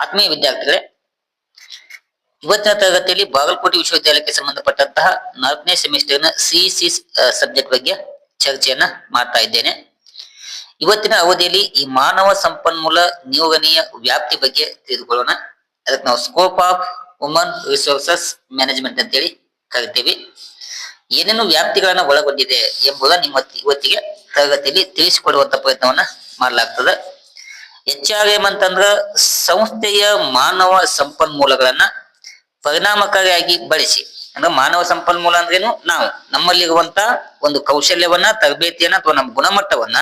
ಆತ್ಮೀಯ ವಿದ್ಯಾರ್ಥಿಗಳೇ, ಇವತ್ತಿನ ತರಗತಿಯಲ್ಲಿ ಬಾಗಲಕೋಟೆ ವಿಶ್ವವಿದ್ಯಾಲಯಕ್ಕೆ ಸಂಬಂಧಪಟ್ಟಂತಹ ನಾಲ್ಕನೇ ಸೆಮಿಸ್ಟರ್ನ ಸಿಇಸಿ ಸಬ್ಜೆಕ್ಟ್ ಬಗ್ಗೆ ಚರ್ಚೆಯನ್ನ ಮಾಡ್ತಾ ಇದ್ದೇನೆ. ಇವತ್ತಿನ ಅವಧಿಯಲ್ಲಿ ಈ ಮಾನವ ಸಂಪನ್ಮೂಲ ನಿಯೋಗನೀಯ ವ್ಯಾಪ್ತಿ ಬಗ್ಗೆ ತಿಳಿದುಕೊಳ್ಳೋಣ. ಅದಕ್ಕೆ ನಾವು scope of woman resources management ಅಂತೇಳಿ ಕರಿತೀವಿ. ಏನೇನು ವ್ಯಾಪ್ತಿಗಳನ್ನ ಒಳಗೊಂಡಿದೆ ಎಂಬುದನ್ನು ನಿಮ್ಮ ಇವತ್ತಿಗೆ ತರಗತಿಯಲ್ಲಿ ತಿಳಿಸಿಕೊಡುವಂತ ಪ್ರಯತ್ನವನ್ನ ಮಾಡಲಾಗ್ತದೆ. ಎಚ್ ಆರ್ ಸಂಸ್ಥೆಯ ಮಾನವ ಸಂಪನ್ಮೂಲಗಳನ್ನ ಪರಿಣಾಮಕಾರಿಯಾಗಿ ಬಳಸಿ. ಅಂದ್ರೆ ಮಾನವ ಸಂಪನ್ಮೂಲ ಅಂದ್ರೇನು? ನಾವು, ನಮ್ಮಲ್ಲಿರುವಂತ ಒಂದು ಕೌಶಲ್ಯವನ್ನ, ತರಬೇತಿಯನ್ನ ಅಥವಾ ನಮ್ಮ ಗುಣಮಟ್ಟವನ್ನ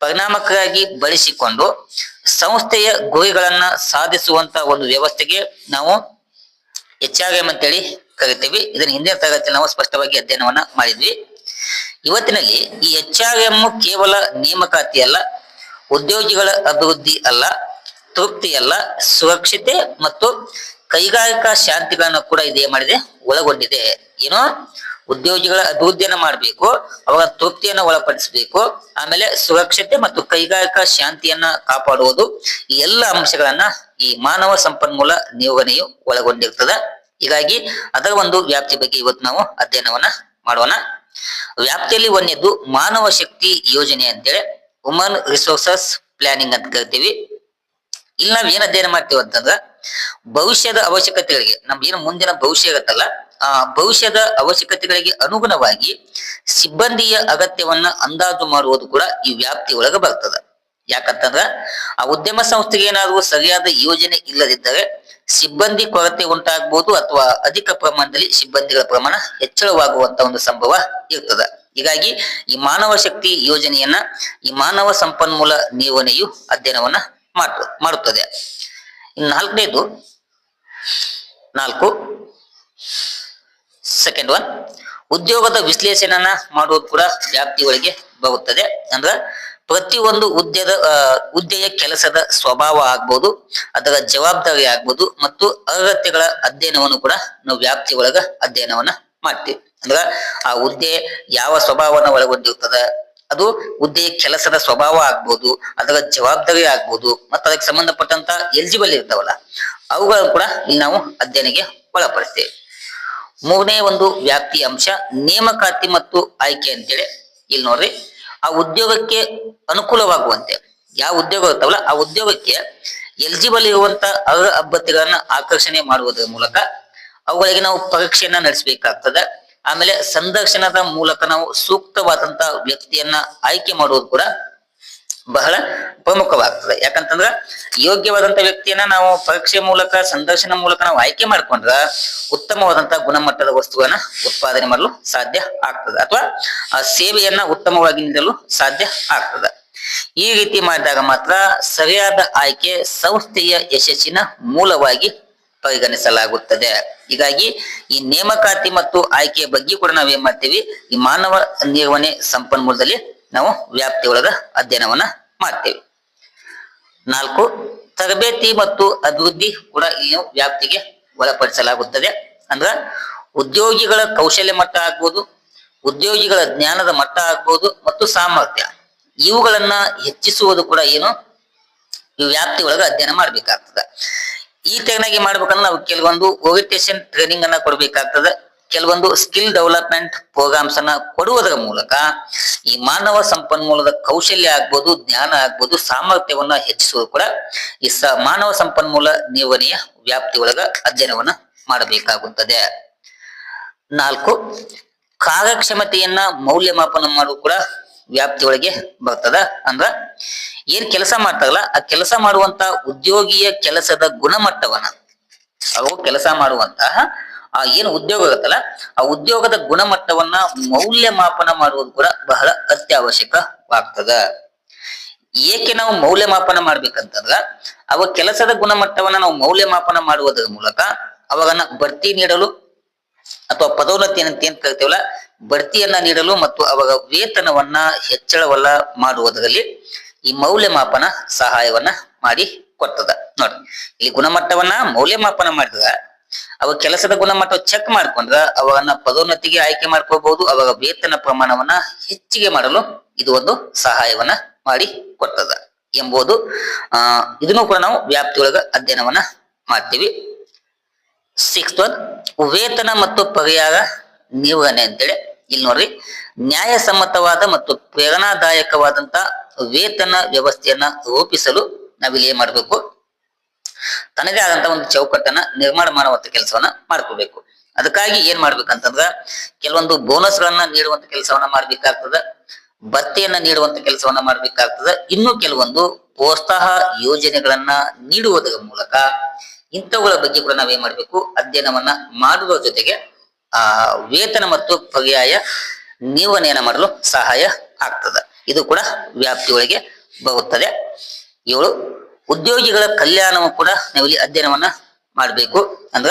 ಪರಿಣಾಮಕಾರಿಯಾಗಿ ಬಳಸಿಕೊಂಡು ಸಂಸ್ಥೆಯ ಗುರಿಗಳನ್ನ ಸಾಧಿಸುವಂತ ಒಂದು ವ್ಯವಸ್ಥೆಗೆ ನಾವು ಎಚ್ ಆರ್ ಅಂತೇಳಿ ಕರಿತೀವಿ. ಇದನ್ನ ಹಿಂದಿನ ತರಗತಿ ನಾವು ಸ್ಪಷ್ಟವಾಗಿ ಅಧ್ಯಯನವನ್ನ ಮಾಡಿದ್ವಿ. ಇವತ್ತಿನಲ್ಲಿ ಈ ಎಚ್ ಕೇವಲ ನೇಮಕಾತಿ ಅಲ್ಲ ಉದ್ಯೋಗಿಗಳ ಅಭಿವೃದ್ಧಿ ಅಲ್ಲ, ತೃಪ್ತಿ ಅಲ್ಲ, ಸುರಕ್ಷತೆ ಮತ್ತು ಕೈಗಾರಿಕಾ ಶಾಂತಿಗಳನ್ನು ಕೂಡ ಇದೇ ಮಾಡಿದೆ, ಒಳಗೊಂಡಿದೆ. ಏನು ಉದ್ಯೋಗಿಗಳ ಅಭಿವೃದ್ಧಿಯನ್ನು ಮಾಡಬೇಕು ಅವರ ತೃಪ್ತಿಯನ್ನು ಒಳಪಡಿಸಬೇಕು, ಆಮೇಲೆ ಸುರಕ್ಷತೆ ಮತ್ತು ಕೈಗಾರಿಕಾ ಶಾಂತಿಯನ್ನ ಕಾಪಾಡುವುದು ಈ ಎಲ್ಲ ಅಂಶಗಳನ್ನ ಈ ಮಾನವ ಸಂಪನ್ಮೂಲ ನಿಯೋಗನೆಯು ಒಳಗೊಂಡಿರ್ತದೆ. ಹೀಗಾಗಿ ಅದರ ಒಂದು ವ್ಯಾಪ್ತಿ ಬಗ್ಗೆ ಇವತ್ತು ನಾವು ಅಧ್ಯಯನವನ್ನ ಮಾಡೋಣ. ವ್ಯಾಪ್ತಿಯಲ್ಲಿ ಒಂದೇದು ಮಾನವ ಶಕ್ತಿ ಯೋಜನೆ ಅಂತೇಳಿ. ವುಮನ್ ರಿಸೋರ್ಸಸ್ ಪ್ಲಾನಿಂಗ್ ಅಂತ ಕರಿತೀವಿ. ಇಲ್ಲಿ ನಾವ್ ಏನ್ ಅಧ್ಯಯನ ಮಾಡ್ತೀವಿ ಅಂತಂದ್ರ, ಭವಿಷ್ಯದ ಅವಶ್ಯಕತೆಗಳಿಗೆ, ನಮ್ ಏನು ಮುಂದಿನ ಭವಿಷ್ಯ ಇರುತ್ತಲ್ಲ, ಆ ಭವಿಷ್ಯದ ಅವಶ್ಯಕತೆಗಳಿಗೆ ಅನುಗುಣವಾಗಿ ಸಿಬ್ಬಂದಿಯ ಅಗತ್ಯವನ್ನ ಅಂದಾಜು ಮಾಡುವುದು ಕೂಡ ಈ ವ್ಯಾಪ್ತಿ ಒಳಗೆ ಬರ್ತದ. ಯಾಕಂತಂದ್ರ, ಆ ಉದ್ಯಮ ಸಂಸ್ಥೆಗೆ ಏನಾದ್ರು ಸರಿಯಾದ ಯೋಜನೆ ಇಲ್ಲದಿದ್ದರೆ ಸಿಬ್ಬಂದಿ ಕೊರತೆ ಉಂಟಾಗಬಹುದು ಅಥವಾ ಅಧಿಕ ಪ್ರಮಾಣದಲ್ಲಿ ಸಿಬ್ಬಂದಿಗಳ ಪ್ರಮಾಣ ಹೆಚ್ಚಳವಾಗುವಂತ ಒಂದು ಸಂಭವ ಇರ್ತದ. ಹೀಗಾಗಿ ಈ ಮಾನವ ಶಕ್ತಿ ಯೋಜನೆಯನ್ನ ಈ ಮಾನವ ಸಂಪನ್ಮೂಲ ನಿರ್ವಹಣೆಯು ಅಧ್ಯಯನವನ್ನ ಮಾಡು, ಮಾಡುತ್ತದೆ. ಇನ್ನು ನಾಲ್ಕನೇದು, ನಾಲ್ಕು ಸೆಕೆಂಡ್ ಒನ್ ಉದ್ಯೋಗದ ವಿಶ್ಲೇಷಣೆಯನ್ನ ಮಾಡುವುದು ಕೂಡ ವ್ಯಾಪ್ತಿ ಒಳಗೆ ಬರುತ್ತದೆ. ಅಂದ್ರ ಪ್ರತಿಯೊಂದು ಉದ್ಯದ ಉದ್ಯಯ ಕೆಲಸದ ಸ್ವಭಾವ ಆಗ್ಬೋದು, ಅದರ ಜವಾಬ್ದಾರಿ ಆಗ್ಬೋದು, ಮತ್ತು ಅರ್ಹತೆಗಳ ಅಧ್ಯಯನವನ್ನು ಕೂಡ ನಾವು ವ್ಯಾಪ್ತಿ ಒಳಗ ಅಧ್ಯಯನವನ್ನ ಮಾಡ್ತೀವಿ. ಅಂದ್ರ ಆ ಹುದ್ದೆ ಯಾವ ಸ್ವಭಾವನ ಒಳಗೊಂಡಿರ್ತದ, ಅದು ಹುದ್ದೆಯ ಕೆಲಸದ ಸ್ವಭಾವ ಆಗ್ಬೋದು, ಅದರ ಜವಾಬ್ದಾರಿ ಆಗ್ಬೋದು, ಮತ್ತು ಅದಕ್ಕೆ ಸಂಬಂಧಪಟ್ಟಂತ ಎಲಿಜಿಬಲ್ ಇರ್ತಾವಲ್ಲ ಅವುಗಳು ಕೂಡ ಇಲ್ಲಿ ನಾವು ಅಧ್ಯಯನಕ್ಕೆ ಒಳಪಡಿಸ್ತೇವೆ. ಮೂರನೇ ಒಂದು ವ್ಯಾಪ್ತಿ ಅಂಶ, ನೇಮಕಾತಿ ಮತ್ತು ಆಯ್ಕೆ ಅಂತೇಳಿ. ಇಲ್ಲಿ ನೋಡ್ರಿ, ಆ ಉದ್ಯೋಗಕ್ಕೆ ಅನುಕೂಲವಾಗುವಂತೆ, ಯಾವ ಉದ್ಯೋಗ ಇರ್ತಾವಲ್ಲ, ಆ ಉದ್ಯೋಗಕ್ಕೆ ಎಲಿಜಿಬಲ್ ಇರುವಂತ ಅರ್ಹ ಅಭ್ಯರ್ಥಿಗಳನ್ನ ಆಕರ್ಷಣೆ ಮಾಡುವುದರ ಮೂಲಕ ಅವುಗಳಿಗೆ ನಾವು ಪರೀಕ್ಷೆಯನ್ನ ನಡೆಸಬೇಕಾಗ್ತದೆ. ಆಮೇಲೆ ಸಂದರ್ಶನದ ಮೂಲಕ ನಾವು ಸೂಕ್ತವಾದಂತ ವ್ಯಕ್ತಿಯನ್ನ ಆಯ್ಕೆ ಮಾಡುವುದು ಕೂಡ ಬಹಳ ಪ್ರಮುಖವಾಗ್ತದೆ. ಯಾಕಂತಂದ್ರ ಯೋಗ್ಯವಾದಂತ ವ್ಯಕ್ತಿಯನ್ನ ನಾವು ಪರೀಕ್ಷೆ ಮೂಲಕ, ಸಂದರ್ಶನ ಮೂಲಕ ನಾವು ಆಯ್ಕೆ ಮಾಡ್ಕೊಂಡ್ರ ಉತ್ತಮವಾದಂತಹ ಗುಣಮಟ್ಟದ ವಸ್ತುವನ್ನ ಉತ್ಪಾದನೆ ಮಾಡಲು ಸಾಧ್ಯ ಆಗ್ತದೆ. ಅಥವಾ ಆ ಸೇವೆಯನ್ನ ಉತ್ತಮವಾಗಿ ನೀಡಲು ಸಾಧ್ಯ ಆಗ್ತದೆ. ಈ ರೀತಿ ಮಾಡಿದಾಗ ಮಾತ್ರ ಸರಿಯಾದ ಆಯ್ಕೆ ಸಂಸ್ಥೆಯ ಯಶಸ್ಸಿನ ಮೂಲವಾಗಿ ಪರಿಗಣಿಸಲಾಗುತ್ತದೆ. ಹೀಗಾಗಿ ಈ ನೇಮಕಾತಿ ಮತ್ತು ಆಯ್ಕೆಯ ಬಗ್ಗೆ ಕೂಡ ನಾವೇನ್ ಮಾಡ್ತೀವಿ? ಈ ಮಾನವ ನಿರ್ವಹಣೆ ಸಂಪನ್ಮೂಲದಲ್ಲಿ ನಾವು ವ್ಯಾಪ್ತಿ ಒಳಗ ಅಧ್ಯಯನವನ್ನ ಮಾಡ್ತೇವೆ. ನಾಲ್ಕು, ತರಬೇತಿ ಮತ್ತು ಅಭಿವೃದ್ಧಿ ಕೂಡ ಇಲ್ಲಿ ವ್ಯಾಪ್ತಿಗೆ ಒಳಪಡಿಸಲಾಗುತ್ತದೆ. ಅಂದ್ರ ಉದ್ಯೋಗಿಗಳ ಕೌಶಲ್ಯ ಮಟ್ಟ ಆಗ್ಬೋದು, ಉದ್ಯೋಗಿಗಳ ಜ್ಞಾನದ ಮಟ್ಟ ಆಗ್ಬೋದು ಮತ್ತು ಸಾಮರ್ಥ್ಯ. ಇವುಗಳನ್ನ ಹೆಚ್ಚಿಸುವುದು ಕೂಡ ಏನು? ಈ ವ್ಯಾಪ್ತಿ ಒಳಗ ಅಧ್ಯಯನ ಮಾಡ್ಬೇಕಾಗ್ತದೆ. ಈ ತೆರನಾಗಿ ಮಾಡ್ಬೇಕಂದ್ರೆ ನಾವು ಕೆಲವೊಂದು ಓರಿಯಂಟೇಶನ್ ಟ್ರೈನಿಂಗ್ ಅನ್ನ ಕೊಡ್ಬೇಕಾಗ್ತದೆ. ಕೆಲವೊಂದು ಸ್ಕಿಲ್ ಡೆವಲಪ್ಮೆಂಟ್ ಪ್ರೋಗ್ರಾಮ್ಸ್ ಅನ್ನ ಕೊಡುವುದರ ಮೂಲಕ ಈ ಮಾನವ ಸಂಪನ್ಮೂಲದ ಕೌಶಲ್ಯ ಆಗ್ಬೋದು, ಜ್ಞಾನ ಆಗ್ಬೋದು, ಸಾಮರ್ಥ್ಯವನ್ನ ಹೆಚ್ಚಿಸುವುದು ಕೂಡ ಈ ಮಾನವ ಸಂಪನ್ಮೂಲ ನಿರ್ವಹಣೆಯ ವ್ಯಾಪ್ತಿ ಒಳಗ ಅಧ್ಯಯನವನ್ನ ಮಾಡಬೇಕಾಗುತ್ತದೆ. ನಾಲ್ಕು, ಕಾರ್ಯಕ್ಷಮತೆಯನ್ನ ಮೌಲ್ಯಮಾಪನ ಮಾಡುವ ಕೂಡ ವ್ಯಾಪ್ತಿ ಒಳಗೆ ಬರ್ತದ. ಅಂದ್ರ ಏನ್ ಕೆಲಸ ಮಾಡ್ತಾರಲ್ಲ, ಆ ಕೆಲಸ ಮಾಡುವಂತ ಉದ್ಯೋಗಿಯ ಕೆಲಸದ ಗುಣಮಟ್ಟವನ್ನ, ಅವು ಕೆಲಸ ಮಾಡುವಂತಹ, ಆ ಏನು ಉದ್ಯೋಗ ಇರುತ್ತಲ್ಲ, ಆ ಉದ್ಯೋಗದ ಗುಣಮಟ್ಟವನ್ನ ಮೌಲ್ಯಮಾಪನ ಮಾಡುವುದು ಕೂಡ ಬಹಳ ಅತ್ಯವಶ್ಯಕವಾಗ್ತದ. ಏಕೆ ನಾವು ಮೌಲ್ಯಮಾಪನ ಮಾಡ್ಬೇಕಂತಂದ್ರ, ಅವ ಕೆಲಸದ ಗುಣಮಟ್ಟವನ್ನ ನಾವು ಮೌಲ್ಯಮಾಪನ ಮಾಡುವುದರ ಮೂಲಕ ಅವಾಗನ್ನ ಬಡ್ತಿ ನೀಡಲು ಅಥವಾ ಪದೋನ್ನತಿ ಅಂತ ಏನ್ ಕರಿತೇವಲ್ಲ, ಬಡ್ತಿಯನ್ನ ನೀಡಲು ಮತ್ತು ಅವಾಗ ವೇತನವನ್ನ ಹೆಚ್ಚಳವಲ್ಲ ಮಾಡುವುದರಲ್ಲಿ ಈ ಮೌಲ್ಯಮಾಪನ ಸಹಾಯವನ್ನ ಮಾಡಿ ಕೊಡ್ತದ. ನೋಡಿ, ಇಲ್ಲಿ ಗುಣಮಟ್ಟವನ್ನ ಮೌಲ್ಯಮಾಪನ ಮಾಡಿದ ಅವ ಕೆಲಸದ ಗುಣಮಟ್ಟ ಚೆಕ್ ಮಾಡ್ಕೊಂಡ್ರ ಅವನ್ನ ಪದೋನ್ನತಿಗೆ ಆಯ್ಕೆ ಮಾಡ್ಕೋಬಹುದು, ಅವಾಗ ವೇತನ ಪ್ರಮಾಣವನ್ನ ಹೆಚ್ಚಿಗೆ ಮಾಡಲು ಇದು ಒಂದು ಸಹಾಯವನ್ನ ಮಾಡಿ ಕೊಡ್ತದ ಎಂಬುದು ಇದನ್ನು ಕೂಡ ನಾವು ವ್ಯಾಪ್ತಿಯೊಳಗ ಅಧ್ಯಯನವನ್ನ ಮಾಡ್ತೀವಿ. ಸಿಕ್ಸ್ ಒನ್, ವೇತನ ಮತ್ತು ಪರ್ಯಾಯ ನಿರ್ವಹಣೆ ಅಂತೇಳಿ. ಇಲ್ಲಿ ನೋಡ್ರಿ, ನ್ಯಾಯಸಮ್ಮತವಾದ ಮತ್ತು ಪ್ರೇರಣಾದಾಯಕವಾದಂತ ವೇತನ ವ್ಯವಸ್ಥೆಯನ್ನ ರೂಪಿಸಲು ನಾವಿಲ್ಲಿ ಏನ್ ಮಾಡ್ಬೇಕು? ತನದೇ ಆದಂತ ಒಂದು ಚೌಕಟ್ಟನ್ನ ನಿರ್ಮಾಣ ಮಾಡುವಂತ ಕೆಲಸವನ್ನ ಮಾಡ್ಕೋಬೇಕು. ಅದಕ್ಕಾಗಿ ಏನ್ ಮಾಡ್ಬೇಕಂತಂದ್ರ, ಕೆಲವೊಂದು ಬೋನಸ್ ಗಳನ್ನ ನೀಡುವಂತ ಕೆಲಸವನ್ನ ಮಾಡ್ಬೇಕಾಗ್ತದ ಭತ್ತೆಯನ್ನ ನೀಡುವಂತ ಕೆಲಸವನ್ನ ಮಾಡ್ಬೇಕಾಗ್ತದ, ಇನ್ನು ಕೆಲವೊಂದು ಪ್ರೋತ್ಸಾಹ ಯೋಜನೆಗಳನ್ನ ನೀಡುವುದರ ಮೂಲಕ ಇಂಥವುಗಳ ಬಗ್ಗೆ ಕೂಡ ನಾವೇನ್ ಮಾಡ್ಬೇಕು? ಅಧ್ಯಯನವನ್ನ ಮಾಡುವ ಜೊತೆಗೆ, ಆ, ವೇತನ ಮತ್ತು ಪರ್ಯಾಯ ನಿರ್ವಹಣೆಯನ್ನ ಮಾಡಲು ಸಹಾಯ ಆಗ್ತದ. ಇದು ಕೂಡ ವ್ಯಾಪ್ತಿಯೊಳಗೆ ಬರುತ್ತದೆ. ಏಳು, ಉದ್ಯೋಗಿಗಳ ಕಲ್ಯಾಣವು ಕೂಡ ನಾವಿಲ್ಲಿ ಅಧ್ಯಯನವನ್ನ ಮಾಡಬೇಕು. ಅಂದ್ರ,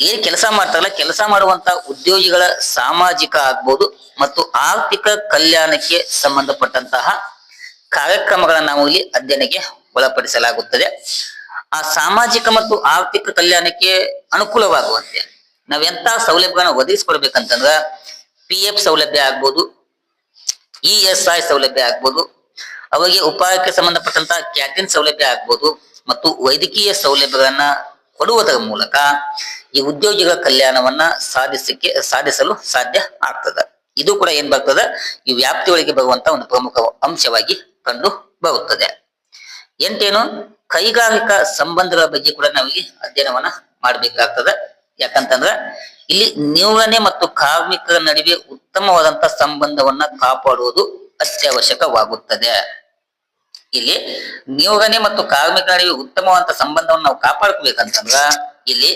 ಏನ್ ಕೆಲಸ ಮಾಡ್ತಾರಲ್ಲ, ಕೆಲಸ ಮಾಡುವಂತ ಉದ್ಯೋಗಿಗಳ ಸಾಮಾಜಿಕ ಆಗ್ಬೋದು ಮತ್ತು ಆರ್ಥಿಕ ಕಲ್ಯಾಣಕ್ಕೆ ಸಂಬಂಧಪಟ್ಟಂತಹ ಕಾರ್ಯಕ್ರಮಗಳನ್ನ ನಾವು ಇಲ್ಲಿ ಅಧ್ಯಯನಕ್ಕೆ ಒಳಪಡಿಸಲಾಗುತ್ತದೆ. ಆ ಸಾಮಾಜಿಕ ಮತ್ತು ಆರ್ಥಿಕ ಕಲ್ಯಾಣಕ್ಕೆ ಅನುಕೂಲವಾಗುವಂತೆ. ನಾವೆಂತ ಸೌಲಭ್ಯಗಳನ್ನ ಒದಗಿಸ್ಕೊಡ್ಬೇಕಂತಂದ್ರ ಪಿ ಎಫ್ ಸೌಲಭ್ಯ ಆಗ್ಬೋದು ಇ ಎಸ್ ಐ ಸೌಲಭ್ಯ ಆಗ್ಬೋದು ಅವರಿಗೆ ಉಪಾಯಕ್ಕೆ ಸಂಬಂಧಪಟ್ಟಂತ ಕ್ಯಾಟೀನ್ ಸೌಲಭ್ಯ ಆಗ್ಬೋದು, ಮತ್ತು ವೈದ್ಯಕೀಯ ಸೌಲಭ್ಯಗಳನ್ನ ಕೊಡುವುದರ ಮೂಲಕ ಈ ಉದ್ಯೋಗಿಗಳ ಕಲ್ಯಾಣವನ್ನ ಸಾಧಿಸಕ್ಕೆ ಸಾಧಿಸಲು ಸಾಧ್ಯ ಆಗ್ತದ. ಇದು ಕೂಡ ಏನ್ ಬರ್ತದ? ಈ ವ್ಯಾಪ್ತಿಯೊಳಗೆ ಬರುವಂತ ಒಂದು ಪ್ರಮುಖ ಅಂಶವಾಗಿ ಕಂಡು ಬರುತ್ತದೆ. ಎಂಟೇನು? ಕೈಗಾರಿಕಾ ಸಂಬಂಧಗಳ ಬಗ್ಗೆ ಕೂಡ ನಾವಿಲ್ಲಿ ಅಧ್ಯಯನವನ್ನ ಮಾಡ್ಬೇಕಾಗ್ತದ. ಯಾಕಂತಂದ್ರ ಇಲ್ಲಿ ನಿರ್ವಹಣೆ ಮತ್ತು ಕಾರ್ಮಿಕರ ನಡುವೆ ಉತ್ತಮವಾದಂತ ಸಂಬಂಧವನ್ನ ಕಾಪಾಡುವುದು ಅತ್ಯವಶ್ಯಕವಾಗುತ್ತದೆ. ಇಲ್ಲಿ ನಿರ್ವಹಣೆ ಮತ್ತು ಕಾರ್ಮಿಕರ ನಡುವೆ ಉತ್ತಮವಾದಂತ ಸಂಬಂಧವನ್ನು ನಾವು ಕಾಪಾಡ್ಕೋಬೇಕಂತಂದ್ರ ಇಲ್ಲಿ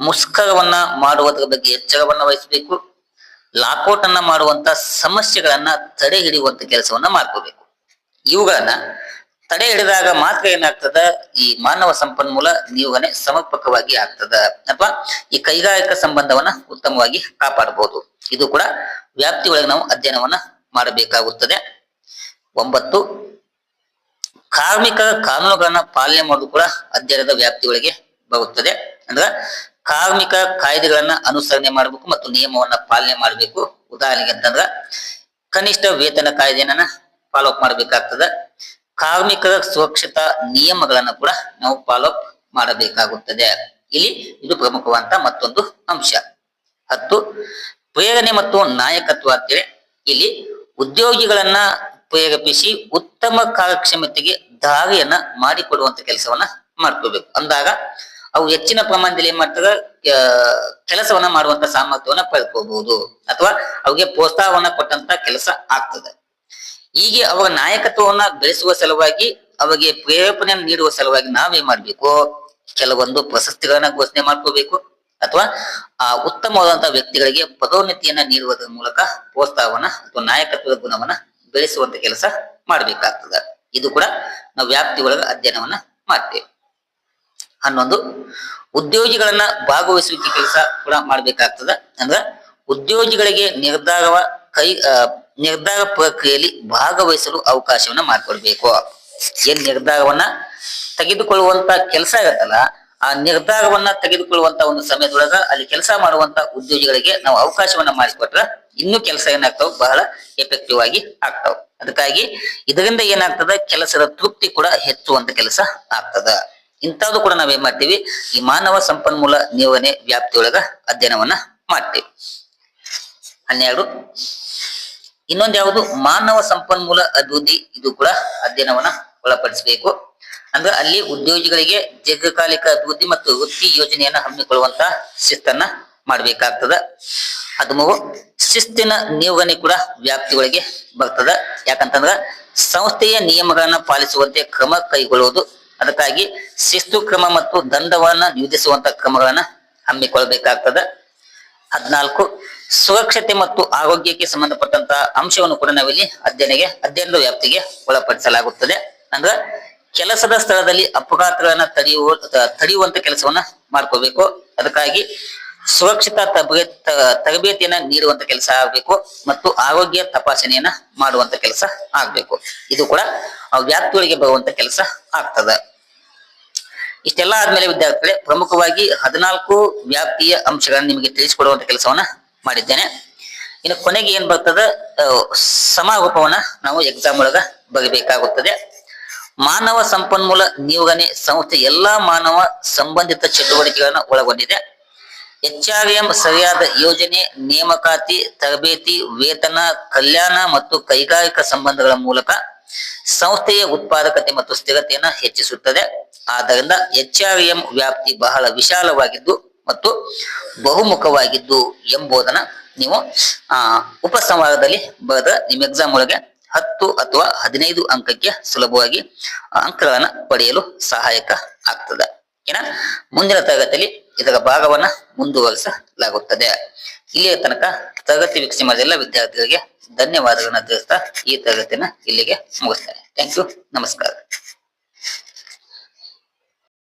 ಮುಷ್ಕರವನ್ನ ಮಾಡುವುದರ ಬಗ್ಗೆ ಎಚ್ಚರವನ್ನ ವಹಿಸಬೇಕು. ಲಾಕೌಟ್ ಅನ್ನ ಮಾಡುವಂತ ಸಮಸ್ಯೆಗಳನ್ನ ತಡೆ ಹಿಡಿಯುವಂತ ಕೆಲಸವನ್ನ ಮಾಡ್ಕೋಬೇಕು. ಇವುಗಳನ್ನ ತಡೆ ಹಿಡಿದಾಗ ಮಾತ್ರ ಏನಾಗ್ತದ? ಈ ಮಾನವ ಸಂಪನ್ಮೂಲ ನಿಯೋಗನೆ ಸಮರ್ಪಕವಾಗಿ ಆಗ್ತದ, ಅಥವಾ ಈ ಕೈಗಾರಿಕಾ ಸಂಬಂಧವನ್ನ ಉತ್ತಮವಾಗಿ ಕಾಪಾಡಬಹುದು ಇದು ಕೂಡ ವ್ಯಾಪ್ತಿ ಒಳಗೆ ನಾವು ಅಧ್ಯಯನವನ್ನ ಮಾಡಬೇಕಾಗುತ್ತದೆ. ಒಂಬತ್ತು, ಕಾರ್ಮಿಕ ಕಾನೂನುಗಳನ್ನ ಪಾಲನೆ ಮಾಡೋದು ಕೂಡ ಅಧ್ಯಯನದ ವ್ಯಾಪ್ತಿಯೊಳಗೆ ಬರುತ್ತದೆ. ಅಂದ್ರ ಕಾರ್ಮಿಕ ಕಾಯ್ದೆಗಳನ್ನ ಅನುಸರಣೆ ಮಾಡಬೇಕು ಮತ್ತು ನಿಯಮವನ್ನ ಪಾಲನೆ ಮಾಡಬೇಕು. ಉದಾಹರಣೆಗೆ ಅಂತಂದ್ರ ಕನಿಷ್ಠ ವೇತನ ಕಾಯ್ದೆಯನ್ನ ಫಾಲೋ ಅಪ್ ಮಾಡಬೇಕಾಗ್ತದ. ಕಾರ್ಮಿಕರ ಸುರಕ್ಷತಾ ನಿಯಮಗಳನ್ನ ಕೂಡ ನಾವು ಫಾಲೋ ಅಪ್ ಮಾಡಬೇಕಾಗುತ್ತದೆ. ಇಲ್ಲಿ ಇದು ಪ್ರಮುಖವಾದ ಮತ್ತೊಂದು ಅಂಶ. ಹತ್ತು, ಪ್ರೇರಣೆ ಮತ್ತು ನಾಯಕತ್ವ ಅಂತೇಳಿ ಇಲ್ಲಿ ಉದ್ಯೋಗಿಗಳನ್ನ ಪ್ರೇರೇಪಿಸಿ ಉತ್ತಮ ಕಾರ್ಯಕ್ಷಮತೆಗೆ ದಾರಿಯನ್ನ ಮಾಡಿಕೊಡುವಂತ ಕೆಲಸವನ್ನ ಮಾಡ್ಕೋಬೇಕು. ಅಂದಾಗ ಅವು ಹೆಚ್ಚಿನ ಪ್ರಮಾಣದಲ್ಲಿ ಏನ್ ಮಾಡ್ತಾರೆ ಕೆಲಸವನ್ನ ಮಾಡುವಂತ ಸಾಮರ್ಥ್ಯವನ್ನ ಪಡ್ಕೋಬಹುದು ಅಥವಾ ಅವ್ರಿಗೆ ಪ್ರೋತ್ಸಾಹವನ್ನ ಕೊಟ್ಟಂತ ಕೆಲಸ ಆಗ್ತದೆ. ಹೀಗೆ ಅವರ ನಾಯಕತ್ವವನ್ನ ಬೆಳೆಸುವ ಸಲುವಾಗಿ ಅವರಿಗೆ ಪ್ರೇರೇಪಣೆಯನ್ನು ನೀಡುವ ಸಲುವಾಗಿ ನಾವೇನ್ ಮಾಡ್ಬೇಕು. ಕೆಲವೊಂದು ಪ್ರಶಸ್ತಿಗಳನ್ನ ಘೋಷಣೆ ಮಾಡ್ಕೋಬೇಕು. ಅಥವಾ ಆ ಉತ್ತಮವಾದಂತಹ ವ್ಯಕ್ತಿಗಳಿಗೆ ಪದೋನ್ನತಿಯನ್ನ ನೀಡುವುದರ ಮೂಲಕ ಪ್ರೋತ್ಸಾಹವನ್ನ ಅಥವಾ ನಾಯಕತ್ವದ ಗುಣವನ್ನ ಬೆಳೆಸುವಂತ ಕೆಲಸ ಮಾಡ್ಬೇಕಾಗ್ತದ. ಇದು ಕೂಡ ನಾವು ವ್ಯಾಪ್ತಿ ಒಳಗ ಅಧ್ಯಯನವನ್ನ ಮಾಡ್ತೇವೆ. ಹನ್ನೊಂದು, ಉದ್ಯೋಗಿಗಳನ್ನ ಭಾಗವಹಿಸುವಿಕೆ ಕೆಲಸ ಕೂಡ ಮಾಡ್ಬೇಕಾಗ್ತದ. ಅಂದ್ರ ಉದ್ಯೋಗಿಗಳಿಗೆ ನಿರ್ಧಾರವ ಕೈ ನಿರ್ಧಾರ ಪ್ರಕ್ರಿಯೆಯಲ್ಲಿ ಭಾಗವಹಿಸಲು ಅವಕಾಶವನ್ನ ಮಾಡಿಕೊಡ್ಬೇಕು. ಏನ್ ನಿರ್ಧಾರವನ್ನ ತೆಗೆದುಕೊಳ್ಳುವಂತ ಕೆಲಸ ಇರುತ್ತಲ್ಲ ಆ ನಿರ್ಧಾರವನ್ನ ತೆಗೆದುಕೊಳ್ಳುವಂತ ಒಂದು ಸಮಯದೊಳಗ ಅಲ್ಲಿ ಕೆಲಸ ಮಾಡುವಂತ ಉದ್ಯೋಗಿಗಳಿಗೆ ನಾವು ಅವಕಾಶವನ್ನ ಮಾಡಿಕೊಟ್ರ ಇನ್ನೂ ಕೆಲಸ ಏನಾಗ್ತಾವ? ಬಹಳ ಎಫೆಕ್ಟಿವ್ ಆಗಿ ಆಗ್ತಾವ. ಅದಕ್ಕಾಗಿ ಇದರಿಂದ ಏನಾಗ್ತದ? ಕೆಲಸದ ತೃಪ್ತಿ ಕೂಡ ಹೆಚ್ಚುವಂತ ಕೆಲಸ ಆಗ್ತದ. ಇಂಥದ್ದು ಕೂಡ ನಾವೇನ್ ಮಾಡ್ತೀವಿ? ಈ ಮಾನವ ಸಂಪನ್ಮೂಲ ನಿರ್ವಹಣೆ ವ್ಯಾಪ್ತಿಯೊಳಗ ಅಧ್ಯಯನವನ್ನ ಮಾಡ್ತೀವಿ. ಹನ್ನೆರಡು ಇನ್ನೊಂದು ಯಾವುದು? ಮಾನವ ಸಂಪನ್ಮೂಲ ಅಭಿವೃದ್ಧಿ. ಇದು ಕೂಡ ಅಧ್ಯಯನವನ್ನ ಒಳಪಡಿಸಬೇಕು. ಅಂದ್ರೆ ಅಲ್ಲಿ ಉದ್ಯೋಗಿಗಳಿಗೆ ದೀರ್ಘಕಾಲಿಕ ಅಭಿವೃದ್ಧಿ ಮತ್ತು ವೃತ್ತಿ ಯೋಜನೆಯನ್ನ ಹಮ್ಮಿಕೊಳ್ಳುವಂತ ಶಿಸ್ತನ್ನ ಮಾಡ್ಬೇಕಾಗ್ತದ. ಹದಿಮೂರು, ಶಿಸ್ತಿನ ನಿಯೋಗನೆ ಕೂಡ ವ್ಯಾಪ್ತಿಯೊಳಗೆ ಬರ್ತದ. ಯಾಕಂತಂದ್ರ ಸಂಸ್ಥೆಯ ನಿಯಮಗಳನ್ನ ಪಾಲಿಸುವಂತೆ ಕ್ರಮ ಕೈಗೊಳ್ಳುವುದು. ಅದಕ್ಕಾಗಿ ಶಿಸ್ತು, ಕ್ರಮ ಮತ್ತು ದಂಡವನ್ನ ನಿಯೋಜಿಸುವಂತ ಕ್ರಮಗಳನ್ನ ಹಮ್ಮಿಕೊಳ್ಬೇಕಾಗ್ತದ ಹದಿನಾಲ್ಕು, ಸುರಕ್ಷತೆ ಮತ್ತು ಆರೋಗ್ಯಕ್ಕೆ ಸಂಬಂಧಪಟ್ಟಂತ ಅಂಶವನ್ನು ಕೂಡ ನಾವಿಲ್ಲಿ ಅಧ್ಯಯನಗೆ, ಅಧ್ಯಯನದ ವ್ಯಾಪ್ತಿಗೆ ಒಳಪಡಿಸಲಾಗುತ್ತದೆ. ಅಂದ್ರ ಕೆಲಸದ ಸ್ಥಳದಲ್ಲಿ ಅಪಘಾತಗಳನ್ನ ತಡೆಯುವ ತಡೆಯುವಂತ ಕೆಲಸವನ್ನ ಮಾಡ್ಕೋಬೇಕು. ಅದಕ್ಕಾಗಿ ಸುರಕ್ಷತಾ ತರಬೇತಿ ತರಬೇತಿಯನ್ನ ನೀಡುವಂತ ಕೆಲಸ ಆಗ್ಬೇಕು ಮತ್ತು ಆರೋಗ್ಯ ತಪಾಸಣೆಯನ್ನ ಮಾಡುವಂತ ಕೆಲಸ ಆಗ್ಬೇಕು. ಇದು ಕೂಡ ವ್ಯಾಪ್ತಿಯೊಳಗೆ ಬರುವಂತ ಕೆಲಸ ಆಗ್ತದ. ಇಷ್ಟೆಲ್ಲ ಆದ್ಮೇಲೆ ವಿದ್ಯಾರ್ಥಿಗಳೇ ಪ್ರಮುಖವಾಗಿ ಹದಿನಾಲ್ಕು ವ್ಯಾಪ್ತಿಯ ಅಂಶಗಳನ್ನ ನಿಮಗೆ ತಿಳಿಸಿಕೊಡುವಂತ ಕೆಲಸವನ್ನ ಮಾಡಿದ್ದೇನೆ. ಇನ್ನು ಕೊನೆಗೆ ಏನ್ ಬರ್ತದ ಸಮ ಸಮಾರೋಪವನ್ನ ನಾವು ಎಕ್ಸಾಮ್ ಒಳಗ ಬರಬೇಕಾಗುತ್ತದೆ. ಮಾನವ ಸಂಪನ್ಮೂಲ ನಿಯೋಗನೆ ಸಂಸ್ಥೆ ಎಲ್ಲಾ ಮಾನವ ಸಂಬಂಧಿತ ಚಟುವಟಿಕೆಗಳನ್ನು ಒಳಗೊಂಡಿದೆ. ಎಚ್ಆರ್ಎಂ ಸರಿಯಾದ ಯೋಜನೆ, ನೇಮಕಾತಿ, ತರಬೇತಿ, ವೇತನ, ಕಲ್ಯಾಣ ಮತ್ತು ಕೈಗಾರಿಕಾ ಸಂಬಂಧಗಳ ಮೂಲಕ ಸಂಸ್ಥೆಯ ಉತ್ಪಾದಕತೆ ಮತ್ತು ಸ್ಥಿರತೆಯನ್ನು ಹೆಚ್ಚಿಸುತ್ತದೆ. ಆದ್ದರಿಂದ ಎಚ್ಆರ್ಎಂ ವ್ಯಾಪ್ತಿ ಬಹಳ ವಿಶಾಲವಾಗಿದ್ದು ಮತ್ತು ಬಹುಮುಖವಾಗಿದ್ದು ಎಂಬುದನ್ನ ನೀವು, ಆ ಉಪಸಂಹಾರದಲ್ಲಿ ಬರೆದ ನಿಮ್ಮ ಎಕ್ಸಾಮ್ ಒಳಗೆ ಹತ್ತು ಅಥವಾ ಹದಿನೈದು ಅಂಕಕ್ಕೆ ಸುಲಭವಾಗಿ ಅಂಕಗಳನ್ನ ಪಡೆಯಲು ಸಹಾಯಕ ಆಗ್ತದೆ. ಏನ? ಮುಂದಿನ ತರಗತಿಯಲ್ಲಿ ಇದರ ಭಾಗವನ್ನ ಮುಂದುವರಿಸಲಾಗುತ್ತದೆ. ಇಲ್ಲಿಯ ತನಕ ತರಗತಿ ವೀಕ್ಷಣೆ ಮಾಡಿದ ಎಲ್ಲ ವಿದ್ಯಾರ್ಥಿಗಳಿಗೆ ಧನ್ಯವಾದಗಳನ್ನ ತಿಳಿಸ್ತಾ ಈ ತರಗತಿನ ಇಲ್ಲಿಗೆ ಮುಗಿಸ್ತೇನೆ. ಥ್ಯಾಂಕ್ ಯು ನಮಸ್ಕಾರ.